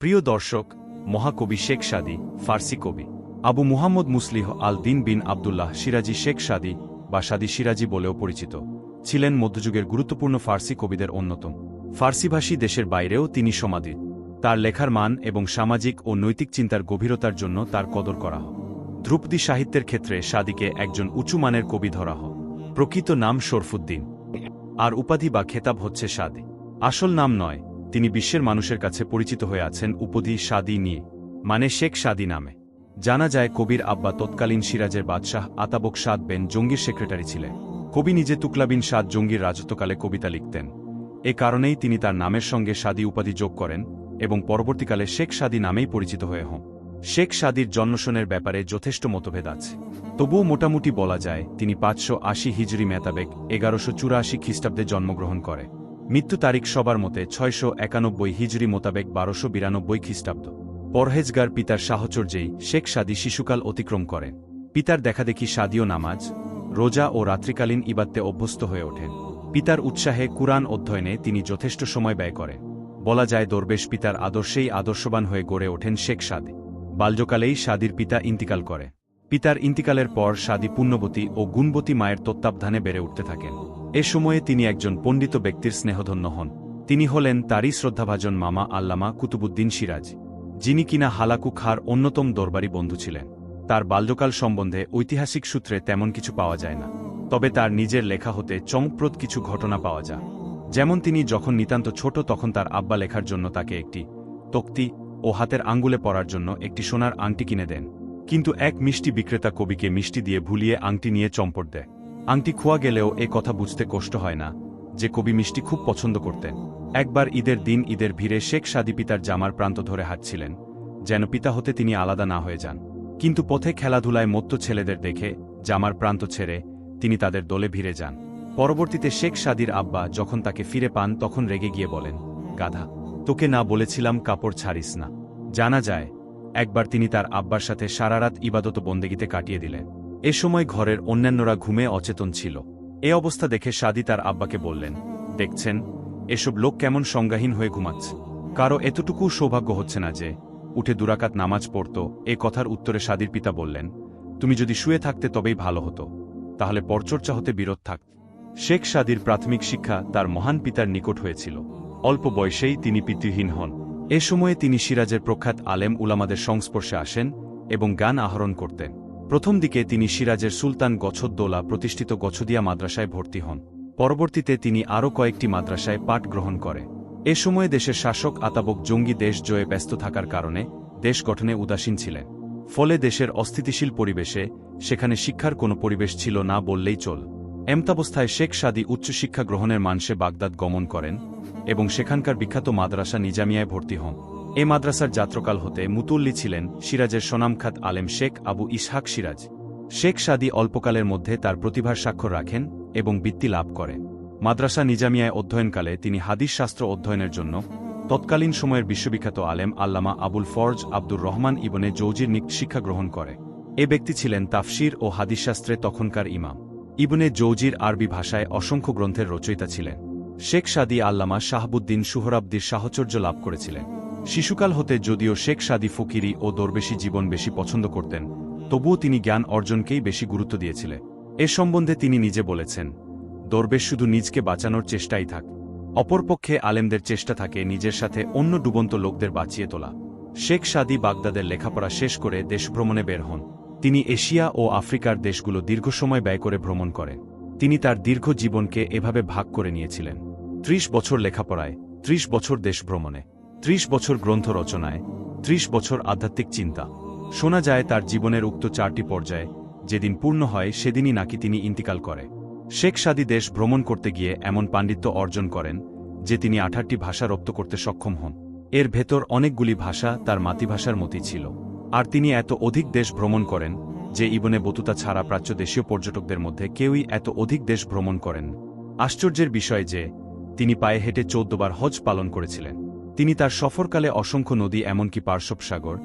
প্রিয় দর্শক, মহাকবি শেখ সাদি, ফার্সি কবি। আবু মুহাম্মদ মুসলিহ আল দিন বিন আবদুল্লাহ সিরাজি শেখ সাদি বা সাদি সিরাজি বলেও পরিচিত। ছিলেন মধ্যযুগের গুরুত্বপূর্ণ ফার্সি কবিদের অন্যতম। ফার্সিভাষী দেশের বাইরেও তিনি সমাধি তার লেখার মান এবং সামাজিক ও নৈতিক চিন্তার গভীরতার জন্য তার কদর করা হয়। ধ্রুপদী সাহিত্যের ক্ষেত্রে সাদিকে একজন উঁচু মানের কবি ধরা হয়। প্রকৃত নাম শরফুদ্দিন। আর উপাধি বা খেতাব হচ্ছে সাদি। আসল নাম নয় তিনি বিশ্বের মানুষের কাছে পরিচিত হয়ে আছেন উপাধি সাদি নিয়ে মানে শেখ সাদি নামে। জানা যায় কবির আব্বা তৎকালীন সিরাজের বাদশাহ আতাবক সাদ বেন জঙ্গির সেক্রেটারি ছিলেন। কবি নিজে তুকলাবিন সাদ জঙ্গির রাজত্বকালে কবিতা লিখতেন। এ কারণেই তিনি তার নামের সঙ্গে সাদি উপাধি যোগ করেন এবং পরবর্তীকালে শেখ সাদি নামেই পরিচিত হয়ে হন। শেখ সাদির জন্মসনের ব্যাপারে যথেষ্ট মতভেদ আছে। তবুও মোটামুটি বলা যায়, তিনি পাঁচশো আশি হিজরি মেতাবেক এগারোশো চুরাশি খ্রিস্টাব্দে জন্মগ্রহণ করে। মৃত্যু তারিখ সবার মতে ছয়শো একানব্বই হিজরি মোতাবেক বারোশো বিরানব্বই খ্রিস্টাব্দ। পরহেজগার পিতার সাহচর্যেই শেখ সাদি শিশুকাল অতিক্রম করেন। পিতার দেখাদেখি সাদীয় নামাজ, রোজা ও রাত্রিকালীন ইবাদতে অভ্যস্ত হয়ে ওঠেন। পিতার উৎসাহে কুরআন অধ্যয়নে তিনি যথেষ্ট সময় ব্যয় করেন। বলা যায় দরবেশ পিতার আদর্শেই আদর্শবান হয়ে গড়ে ওঠেন শেখ সাদি। বাল্যকালেই সাদির পিতা ইন্তিকাল করে। পিতার ইন্তিকালের পর সাদি পুণ্যবতী ও গুণবতী মায়ের তত্ত্বাবধানে বেড়ে উঠতে থাকেন। এ সময়ে তিনি একজন পণ্ডিত ব্যক্তির স্নেহধন্য হন। তিনি হলেন তারই শ্রদ্ধাভাজন মামা আল্লামা কুতুবুদ্দিন সিরাজ, যিনি কিনা হালাকু খার অন্যতম দরবারি বন্ধু ছিলেন। তার বাল্যকাল সম্বন্ধে ঐতিহাসিক সূত্রে তেমন কিছু পাওয়া যায় না, তবে তার নিজের লেখা হতে চমকপ্রদ কিছু ঘটনা পাওয়া যায়। যেমন তিনি যখন নিতান্ত ছোট তখন তার আব্বা লেখার জন্য তাকে একটি তক্তি ও হাতের আঙ্গুলে পরার জন্য একটি সোনার আংটি কিনে দেন। কিন্তু এক মিষ্টি বিক্রেতা কবিকে মিষ্টি দিয়ে ভুলিয়ে আংটি নিয়ে চম্পট দেয়। আংটি খোয়া গেলেও এ কথা বুঝতে কষ্ট হয় না, যে কবি মিষ্টি খুব পছন্দ করতেন। একবার ঈদের দিন ঈদের ভিড়ে শেখ সাদি পিতার জামার প্রান্ত ধরে হাঁটছিলেন, যেন পিতা হতে তিনি আলাদা না হয়ে যান। কিন্তু পথে খেলাধুলায় মত্ত ছেলেদের দেখে, জামার প্রান্ত ছেড়ে, তিনি তাদের দলে ভিড়ে যান। পরবর্তীতে শেখ সাদির আব্বা যখন তাকে ফিরে পান, তখন রেগে গিয়ে বলেন, গাধা, তোকে না বলেছিলাম কাপড় ছাড়িস না। জানা যায়, একবার তিনি তার আব্বার সাথে সারারাত ইবাদত বন্দেগিতে কাটিয়ে দিলেন। এ সময় ঘরের অন্যান্যরা ঘুমে অচেতন ছিল। এ অবস্থা দেখে সাদি তার আব্বাকে বললেন, দেখছেন, এসব লোক কেমন সংজ্ঞাহীন হয়ে ঘুমাচ্ছে। কারও এতটুকু সৌভাগ্য হচ্ছে না যে, উঠে দুরাকাত নামাজ পড়ত। এ কথার উত্তরে সাদির পিতা বললেন, তুমি যদি শুয়ে থাকতে তবেই ভালো হতো। তাহলে পরচর্চা হতে বিরত থাক। শেখ সাদির প্রাথমিক শিক্ষা তার মহান পিতার নিকট হয়েছিল। অল্প বয়সেই তিনি পিতৃহীন হন। এ সময়ে তিনি সিরাজের প্রখ্যাত আলেম উলামাদের সংস্পর্শে আসেন এবং গান আহরণ করতেন। প্রথম দিকে তিনি সিরাজের সুলতান গছদ্দোলা প্রতিষ্ঠিত গছদিয়া মাদ্রাসায় ভর্তি হন। পরবর্তীতে তিনি আরও কয়েকটি মাদ্রাসায় পাঠ গ্রহণ করে। এ সময়ে দেশের শাসক আতাবক জঙ্গি দেশ জয়ে ব্যস্ত থাকার কারণে দেশ গঠনে উদাসীন ছিলেন। ফলে দেশের অস্থিতিশীল পরিবেশে সেখানে শিক্ষার কোনো পরিবেশ ছিল না বললেই চল। এমতাবস্থায় শেখ সাদি উচ্চশিক্ষা গ্রহণের মানসে বাগদাদ গমন করেন এবং সেখানকার বিখ্যাত মাদ্রাসা নিজামিয়ায় ভর্তি হন। এ মাদ্রাসার যাত্রকাল হতে মুতুল্লি ছিলেন সিরাজের সোনামখাত আলেম শেখ আবু ইসহাক সিরাজ। শেখ সাদি অল্পকালের মধ্যে তার প্রতিভার স্বাক্ষর রাখেন এবং বৃত্তি লাভ করে। মাদ্রাসা নিজামিয়ায় অধ্যয়নকালে তিনি হাদিস শাস্ত্র অধ্যয়নের জন্য তৎকালীন সময়ের বিশ্ববিখ্যাত আলেম আল্লামা আবুল ফরজ আব্দুর রহমান ইবনে জৌজির নিক শিক্ষা গ্রহণ করে। এ ব্যক্তি ছিলেন তাফসির ও হাদিসশাস্ত্রে তখনকার ইমাম। ইবনে জৌজির আরবি ভাষায় অসংখ্য গ্রন্থের রচয়িতা ছিলেন। শেখ সাদি আল্লামা শাহাবুদ্দিন সুহরাব্দির সাহচর্য লাভ করেছিলেন। শিশুকাল হতে যদিও শেখ সাদি ফকিরি ও দরবেশী জীবন বেশি পছন্দ করতেন, তবুও তিনি জ্ঞান অর্জনকেই বেশি গুরুত্ব দিয়েছিলেন এ সম্বন্ধে তিনি নিজে বলেছেন, দরবেশ শুধু নিজকে বাঁচানোর চেষ্টাই থাক, অপরপক্ষে আলেমদের চেষ্টা থাকে নিজের সাথে অন্য ডুবন্ত লোকদের বাঁচিয়ে তোলা। শেখ সাদি বাগদাদের লেখাপড়া শেষ করে দেশভ্রমণে বের হন। তিনি এশিয়া ও আফ্রিকার দেশগুলো দীর্ঘ সময় ব্যয় করে ভ্রমণ করেন তিনি তার দীর্ঘ জীবনকে এভাবে ভাগ করে নিয়েছিলেন। ত্রিশ বছর লেখাপড়ায়, ত্রিশ বছর দেশ ভ্রমণে। ত্রিশ বছর গ্রন্থ রচনায়, ত্রিশ বছর আধ্যাত্মিক চিন্তা। শোনা যায় তার জীবনের উক্ত চারটি পর্যায়ে, যেদিন পূর্ণ হয় সেদিনই নাকি তিনি ইন্তিকাল করে। শেখ সাদি দেশ ভ্রমণ করতে গিয়ে এমন পাণ্ডিত্য অর্জন করেন, যে তিনি আঠারটি ভাষা রপ্ত করতে সক্ষম হন। এর ভেতর অনেকগুলি ভাষা তার মাতৃভাষার মতই ছিল। আর তিনি এত অধিক দেশ ভ্রমণ করেন, যে ইবনে বতুতা ছাড়া প্রাচ্য দেশীয় পর্যটকদের মধ্যে কেউই এত অধিক দেশ ভ্রমণ করেন। আশ্চর্যের বিষয় যে, তিনি পায়ে হেঁটে চৌদ্দবার হজ পালন করেছিলেন। তিনি তার সফরকালে অসংখ্য নদী, এমনকি পার্শ্বব সাগর,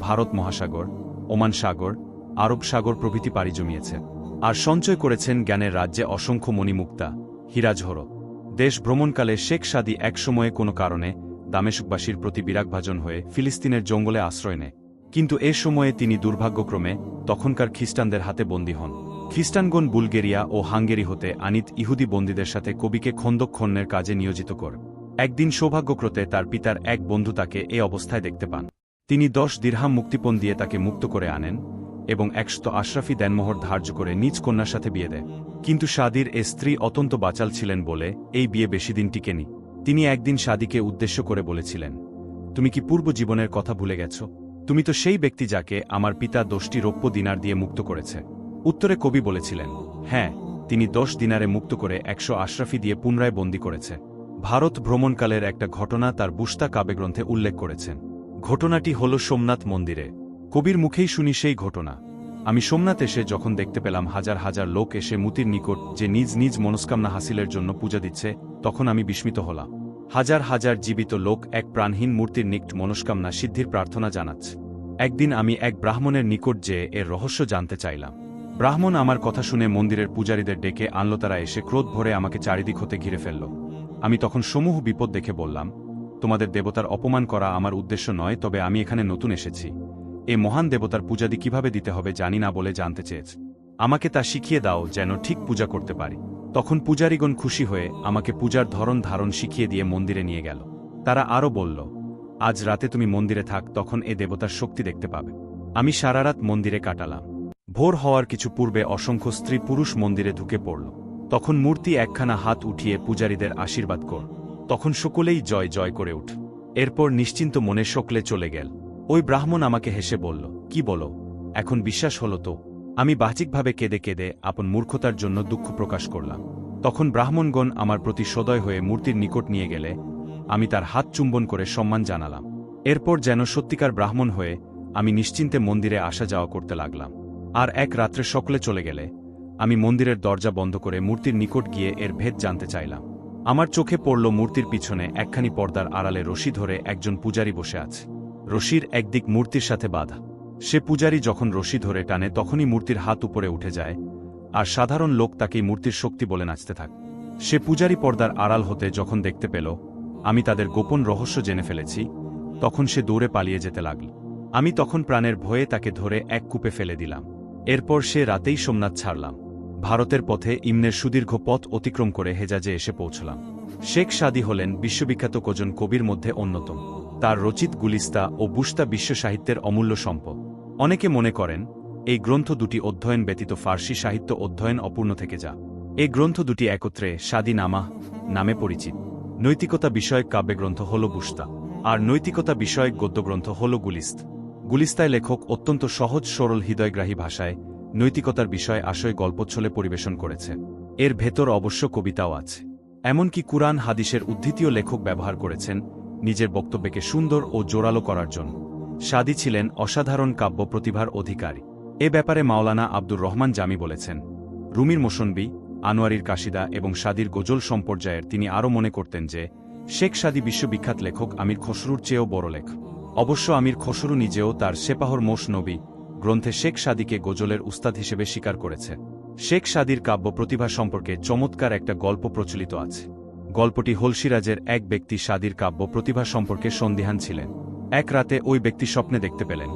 ভারত মহাসাগর, ওমান সাগর, আরব সাগর প্রভৃতি পাড়ি জমিয়েছেন। আর সঞ্চয় করেছেন জ্ঞানের রাজ্যে অসংখ্য মণিমুক্তা হীরাঝর দেশ ভ্রমণকালে শেখ সাদি একসময়ে কোনো কারণে দামেশকবাসীর প্রতি বিরাগভাজন হয়ে ফিলিস্তিনের জঙ্গলে আশ্রয় নেয়। কিন্তু এ সময়ে তিনি দুর্ভাগ্যক্রমে তখনকার খ্রিস্টানদের হাতে বন্দী হন। খ্রিস্টানগণ বুলগেরিয়া ও হাঙ্গেরি হতে আনিত ইহুদি বন্দীদের সাথে কবিকে খন্দক খন্নের কাজে নিয়োজিত কর। একদিন সৌভাগ্যক্রতে তার পিতার এক বন্ধু তাকে এ অবস্থায় দেখতে পান। তিনি দশ দীর্হাম মুক্তিপণ দিয়ে তাকে মুক্ত করে আনেন এবং একশত আশরাফি দেনমোহর ধার্য করে নিজ কন্যার সাথে বিয়ে দেয় কিন্তু সাদির এ স্ত্রী অত্যন্ত বাচাল ছিলেন বলে এই বিয়ে বেশি দিন টিকেনি। তিনি একদিন সাদিকে উদ্দেশ্য করে বলেছিলেন, তুমি কি পূর্ব জীবনের কথা ভুলে গেছ? তুমি তো সেই ব্যক্তি যাকে আমার পিতা দশটি রৌপ্য দিনার দিয়ে মুক্ত করেছে। উত্তরে কবি বলেছিলেন হ্যাঁ তিনি দশ দিনারে মুক্ত করে একশো আশরাফি দিয়ে পুনরায় বন্দী করেছে। ভারত ভ্রমণকালের একটা ঘটনা তার বুস্তা কাব্যগ্রন্থে উল্লেখ করেছেন। ঘটনাটি হল সোমনাথ মন্দিরে। কবির মুখেই শুনি সেই ঘটনা। আমি সোমনাথ এসে যখন দেখতে পেলাম হাজার হাজার লোক এসে মুতির নিকট যে নিজ নিজ মনস্কামনা হাসিলের জন্য পূজা দিচ্ছে, তখন আমি বিস্মিত হলাম। হাজার হাজার জীবিত লোক এক প্রাণহীন মূর্তির নিকট মনস্কামনা সিদ্ধির প্রার্থনা জানাচ্ছে। একদিন আমি এক ব্রাহ্মণের নিকট যে এর রহস্য জানতে চাইলাম। ব্রাহ্মণ আমার কথা শুনে মন্দিরের পূজারীদের ডেকে আনলো তারা এসে ক্রোধ ভরে আমাকে চারিদিক হতে ঘিরে ফেলল। আমি তখন সমূহ বিপদ দেখে বললাম, তোমাদের দেবতার অপমান করা আমার উদ্দেশ্য নয়, তবে আমি এখানে নতুন এসেছি। এ মহান দেবতার পূজাদি কীভাবে দিতে হবে জানি না বলে জানতে চেয়েছে। আমাকে তা শিখিয়ে দাও যেন ঠিক পূজা করতে পারি। তখন পূজারীগণ খুশি হয়ে আমাকে পূজার ধরন ধারণ শিখিয়ে দিয়ে মন্দিরে নিয়ে গেল। তারা আরও বলল, আজ রাতে তুমি মন্দিরে থাক, তখন এ দেবতার শক্তি দেখতে পাবে। আমি সারারাত মন্দিরে কাটালাম। ভোর হওয়ার কিছু পূর্বে অসংখ্য স্ত্রী পুরুষ মন্দিরে ঢুকে পড়ল। তখন মূর্তি একখানা হাত উঠিয়ে পূজারীদের আশীর্বাদ কর। তখন সকলেই জয় জয় করে উঠ। এরপর নিশ্চিন্ত মনে শোকলে চলে গেল। ওই ব্রাহ্মণ আমাকে হেসে বলল, কি বলো? এখন বিশ্বাস হলো তো? আমি বাহ্যিকভাবে কেঁদে কেঁদে আপন মূর্খতার জন্য দুঃখ প্রকাশ করলাম। তখন ব্রাহ্মণগণ আমার প্রতি সদয় হয়ে মূর্তির নিকট নিয়ে গেলে আমি তার হাত চুম্বন করে সম্মান জানালাম। এরপর যেন সত্যিকার ব্রাহ্মণ হয়ে আমি নিশ্চিন্তে মন্দিরে আসা যাওয়া করতে লাগলাম। আর এক রাত্রে সকলে চলে গেলে আমি মন্দিরের দরজা বন্ধ করে মূর্তির নিকট গিয়ে এর ভেদ জানতে চাইলাম। আমার চোখে পড়ল মূর্তির পিছনে একখানি পর্দার আড়ালে রশি ধরে একজন পূজারী বসে আছে। রশির একদিক মূর্তির সাথে বাঁধা। সে পূজারী যখন রশি ধরে টানে তখনই মূর্তির হাত উপরে উঠে যায়, আর সাধারণ লোক তাকেই মূর্তির শক্তি বলে নাচতে থাকে। সে পূজারী পর্দার আড়াল হতে যখন দেখতে পেল, আমি তাদের গোপন রহস্য জেনে ফেলেছি, তখন সে দৌড়ে পালিয়ে যেতে লাগল। আমি তখন প্রাণের ভয়ে তাকে ধরে এক কূপে ফেলে দিলাম। এরপর সে রাতেই সোমনাথ ছাড়লাম। ভারতের পথে ইমনের সুদীর্ঘ পথ অতিক্রম করে হেজাজে এসে পৌঁছলাম। শেখ সাদি হলেন বিশ্ববিখ্যাত কজন কবির মধ্যে অন্যতম। তার রচিত গুলিস্তা ও বুস্তা বিশ্ব সাহিত্যের অমূল্য সম্পদ। অনেকে মনে করেন, এই গ্রন্থ দুটি অধ্যয়ন ব্যতীত ফার্সি সাহিত্য অধ্যয়ন অপূর্ণ থেকে যা। এই গ্রন্থ দুটি একত্রে সাদি নামাহ নামে পরিচিত। নৈতিকতা বিষয়ক কাব্যগ্রন্থ হল বুস্তা আর নৈতিকতা বিষয়ক গদ্যগ্রন্থ হল গুলিস্ত। গুলিস্তায় লেখক অত্যন্ত সহজ সরল হৃদয়গ্রাহী ভাষায় নৈতিকতার বিষয়ে আশয় গল্পচ্ছলে পরিবেশন করেছে। এর ভেতর অবশ্য কবিতাও আছে। এমনকি কুরআন হাদিসের উদ্ধৃতিও লেখক ব্যবহার করেছেন নিজের বক্তব্যকে সুন্দর ও জোরালো করার জন্য। সাদি ছিলেন অসাধারণ কাব্য প্রতিভার অধিকারী। এ ব্যাপারে মাওলানা আব্দুর রহমান জামি বলেছেন, রুমির মোসনবি আনোয়ারির কাশিদা এবং সাদির গোজল সম্পর্যায়ের তিনি আরও মনে করতেন যে, শেখ সাদি বিশ্ববিখ্যাত লেখক আমির খসরুর চেয়েও বড় লেখ অবশ্য আমির খসরু নিজেও তার সেপাহর মোশ নবী গ্রন্থে শেখ সাদিকে গজলের উস্তাদ হিসেবে স্বীকার করেছে। শেখ সাদির কাব্য প্রতিভা সম্পর্কে চমৎকার একটা গল্প প্রচলিত আছে। গল্পটি হলসিরাজের এক ব্যক্তি সাদির কাব্য প্রতিভা সম্পর্কে সন্দিহান ছিলেন। এক রাতে ওই ব্যক্তি স্বপ্নে দেখতে পেলেন।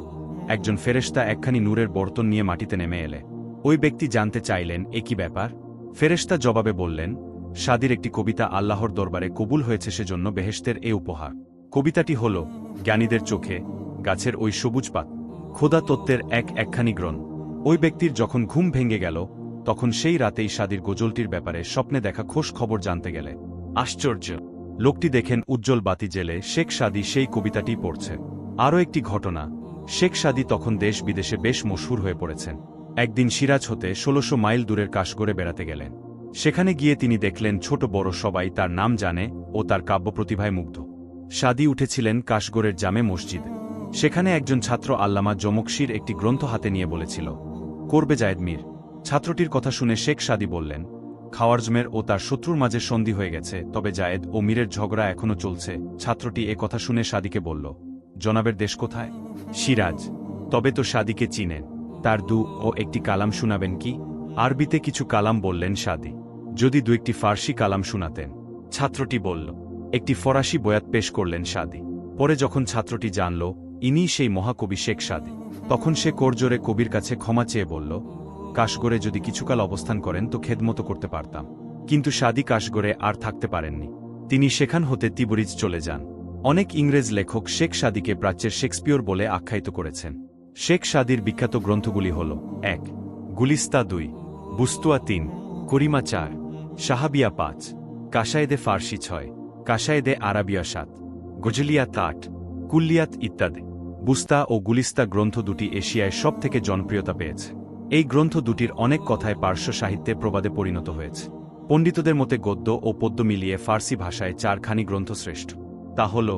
একজন ফেরেশতা একখানি নূরের বর্তন নিয়ে মাটিতে নেমে এলে। ওই ব্যক্তি জানতে চাইলেন, এ কি ব্যাপার? ফেরেশতা জবাবে বললেন, সাদির একটি কবিতা আল্লাহর দরবারে কবুল হয়েছে সেজন্য বেহেশতের এ উপহার। কবিতাটি হল, জ্ঞানীদের চোখে গাছের ওই সবুজ পাত খোদা তত্ত্বের এক একখানি গ্রন ওই ব্যক্তির যখন ঘুম ভেঙে গেল, তখন সেই রাতেই সাদির গোজলটির ব্যাপারে স্বপ্নে দেখা খোশ খবর জানতে গেলে। আশ্চর্য! লোকটি দেখেন উজ্জ্বল বাতি জেলে শেখ সাদি সেই কবিতাটি পড়ছে। আরও একটি ঘটনা, শেখ সাদি তখন দেশ বিদেশে বেশ মশহুর হয়ে পড়েছেন। একদিন সিরাজ হতে ষোলোশো মাইল দূরের কাশগড়ে বেড়াতে গেলেন। সেখানে গিয়ে তিনি দেখলেন ছোট বড় সবাই তার নাম জানে ও তার কাব্য প্রতিভায় মুগ্ধ। সাদি উঠেছিলেন কাশগড়ের জামে মসজিদে। সেখানে একজন ছাত্র আল্লামা জমকশির একটি গ্রন্থ হাতে নিয়ে বলেছিল, করবে জায়েদ মীর। ছাত্রটির কথা শুনে শেখ সাদি বললেন খাওয়ারজমের ও তার শত্রুর মাঝে সন্ধি হয়ে গেছে, তবে জায়েদ ও মীরের ঝগড়া এখনও চলছে। ছাত্রটি এ কথা শুনে সাদিকে বলল, জনাবের দেশ কোথায়? সিরাজ। তবে তো সাদিকে চিনেন। তার দু ও একটি কালাম শুনাবেন কি? আরবিতে কিছু কালাম বললেন সাদি, যদি দু একটি ফার্সি কালাম শুনাতেন। ছাত্রটি বলল, একটি ফরাসি বয়াত পেশ করলেন সাদি। পরে যখন ছাত্রটি জানল ইনিই সেই মহাকবি শেখ সাদি। তখন সে করজোরে কবির কাছে ক্ষমা চেয়ে বলল কাশগড়ে যদি কিছুকাল অবস্থান করেন তো খেদমতো করতে পারতাম। কিন্তু সাদি কাশগড়ে আর থাকতে পারেননি। তিনি সেখান হতে তিবরিজ চলে যান। অনেক ইংরেজ লেখক শেখ সাদিকে প্রাচ্যের শেক্সপিয়র বলে আখ্যায়িত করেছেন। শেখ সাদির বিখ্যাত গ্রন্থগুলি হল, এক, গুলিস্তা দুই, বুস্তুয়া তিন, করিমা চার সাহাবিয়া পাঁচ, কাশায়েদে ফার্সি ছয়, কাশায়েদে আরাবিয়া সাত, গজলিয়াত আট, কুল্লিয়াত ইত্যাদি। বুস্তা ও গুলিস্তা গ্রন্থ দুটি এশিয়ায় সব থেকে জনপ্রিয়তা পেয়েছে। এই গ্রন্থ দুটির অনেক কথায় পার্শ্ব সাহিত্যে প্রবাদে পরিণত হয়েছে। পণ্ডিতদের মতে গদ্য ও পদ্য মিলিয়ে ফার্সি ভাষায় চারখানি গ্রন্থ শ্রেষ্ঠ। তা হল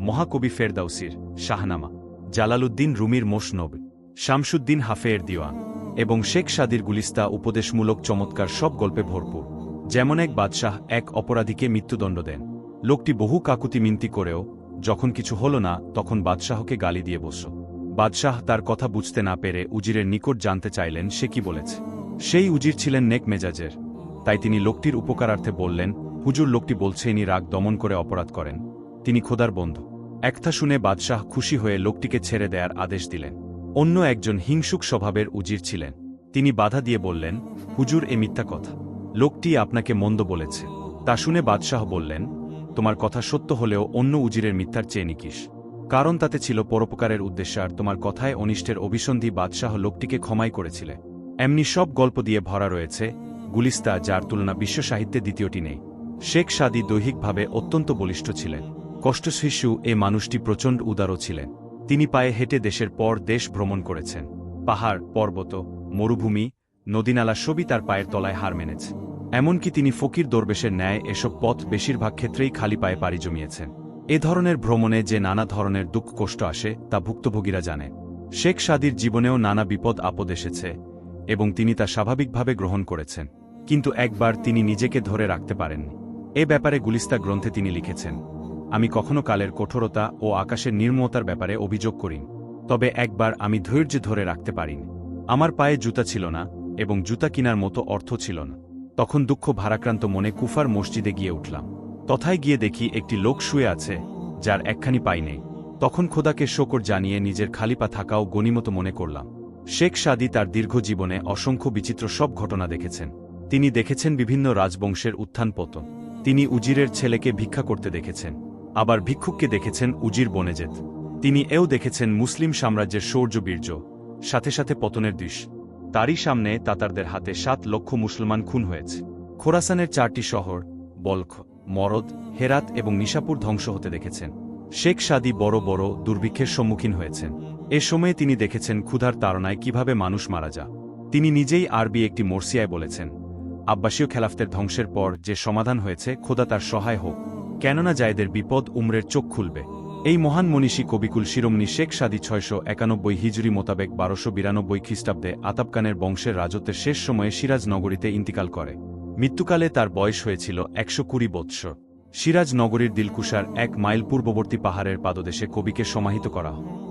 মহাকবি ফেরদাউসির শাহনামা, জালালউদ্দিন রুমির মোশনব, শামসুদ্দিন হাফেয়ের দিওয়ান এবং শেখ সাদির গুলিস্তা উপদেশমূলক চমৎকার সব গল্পে ভরপুর। যেমন এক বাদশাহ এক অপরাধীকে মৃত্যুদণ্ড দেন। লোকটি বহু কাকুতি মিনতি করেও যখন কিছু হল না, তখন বাদশাহকে গালি দিয়ে বসল। বাদশাহ তার কথা বুঝতে না পেরে উজিরের নিকট জানতে চাইলেন সে কি বলেছে। সেই উজির ছিলেন নেক মেজাজের। তাই তিনি লোকটির উপকারার্থে বললেন, হুজুর, লোকটি বলছে ইনি রাগ দমন করে অপরাধ করেন। তিনি খোদার বন্ধু। একথা শুনে বাদশাহ খুশি হয়ে লোকটিকে ছেড়ে দেয়ার আদেশ দিলেন। অন্য একজন হিংসুক স্বভাবের উজির ছিলেন। তিনি বাধা দিয়ে বললেন, হুজুর, এ মিথ্যা কথা। লোকটি আপনাকে মন্দ বলেছে। তা শুনে বাদশাহ বললেন তোমার কথা সত্য হলেও অন্য উজিরের মিথ্যার চেয়ে নিকিস। কারণ তাতে ছিল পরোপকারের উদ্দেশ্য আর তোমার কথায় অনিষ্টের অভিসন্ধি বাদশাহ লোকটিকে ক্ষমাই করেছিলে। এমনি সব গল্প দিয়ে ভরা রয়েছে গুলিস্তা, যার তুলনা বিশ্ব সাহিত্যে দ্বিতীয়টি নেই। শেখ সাদি দৈহিকভাবে অত্যন্ত বলিষ্ঠ ছিলেন। কষ্টশিশু এ মানুষটি প্রচণ্ড উদারও ছিলেন। তিনি পায়ে হেঁটে দেশের পর দেশ ভ্রমণ করেছেন। পাহাড়, পর্বত, মরুভূমি, নদীনালা সবই তার পায়ের তলায় হার মেনেছে। এমনকি তিনি ফকির দরবেশের ন্যায় এসব পথ বেশিরভাগ ক্ষেত্রেই খালি পায়ে পাড়ি জমিয়েছেন। এ ধরনের ভ্রমণে যে নানা ধরনের দুঃখ কষ্ট আসে, তা ভুক্তভোগীরা জানে। শেখ সাদির জীবনেও নানা বিপদ আপদ এসেছে এবং তিনি তা স্বাভাবিকভাবে গ্রহণ করেছেন। কিন্তু একবার তিনি নিজেকে ধরে রাখতে পারেননি। এ ব্যাপারে গুলিস্তা গ্রন্থে তিনি লিখেছেন, আমি কখনো কালের কঠোরতা ও আকাশের নির্মতার ব্যাপারে অভিযোগ করি তবে একবার আমি ধৈর্য ধরে রাখতে পারিনি। আমার পায়ে জুতা ছিল না এবং জুতা কিনার মতো অর্থ ছিল না। তখন দুঃখ ভারাক্রান্ত মনে কুফার মসজিদে গিয়ে উঠলাম। তথায় গিয়ে দেখি একটি লোক শুয়ে আছে, যার একখানি পাই নেই। তখন খোদাকে শোকর জানিয়ে নিজের খালিপা থাকাও গণিমত মনে করলাম। শেখ সাদি তার দীর্ঘ জীবনে অসংখ্য বিচিত্র সব ঘটনা দেখেছেন। তিনি দেখেছেন বিভিন্ন রাজবংশের উত্থান পতন। তিনি উজিরের ছেলেকে ভিক্ষা করতে দেখেছেন। আবার ভিক্ষুককে দেখেছেন উজির বনে যেত তিনি এও দেখেছেন মুসলিম সাম্রাজ্যের শৌর্য বীর্য সাথে সাথে পতনের দৃশ্য। তারই সামনে তাতারদের হাতে সাত লক্ষ মুসলমান খুন হয়েছে। খোরাসানের চারটি শহর, বলখ, মরদ, হেরাত এবং নিশাপুর ধ্বংস হতে দেখেছেন। শেখ সাদি বড় বড় দুর্ভিক্ষের সম্মুখীন হয়েছেন। এ সময়ে তিনি দেখেছেন ক্ষুধার তাড়নায় কীভাবে মানুষ মারা যা তিনি নিজেই আরবি একটি মর্সিয়ায় বলেছেন, আব্বাসীয় খেলাফতের ধ্বংসের পর যে সমাধান হয়েছে, খোদা তার সহায় হোক। কেননা জায়দের বিপদ উমরের চোখ খুলবে। এই মহান মনীষী কবিকুল শিরোমণি শেখ সাদি ছয়শো একানব্বই হিজুরি মোতাবেক বারোশো বিরানব্বই খ্রিস্টাব্দে আতাবকানের বংশের রাজত্বের শেষ সময়ে সিরাজনগরীতে ইন্তিকাল করে। মৃত্যুকালে তার বয়স হয়েছিল একশো কুড়ি বৎসর। সিরাজনগরীর দিলকুশার এক মাইল পূর্ববর্তী পাহাড়ের পাদদেশে কবিকে সমাহিত করা হয়।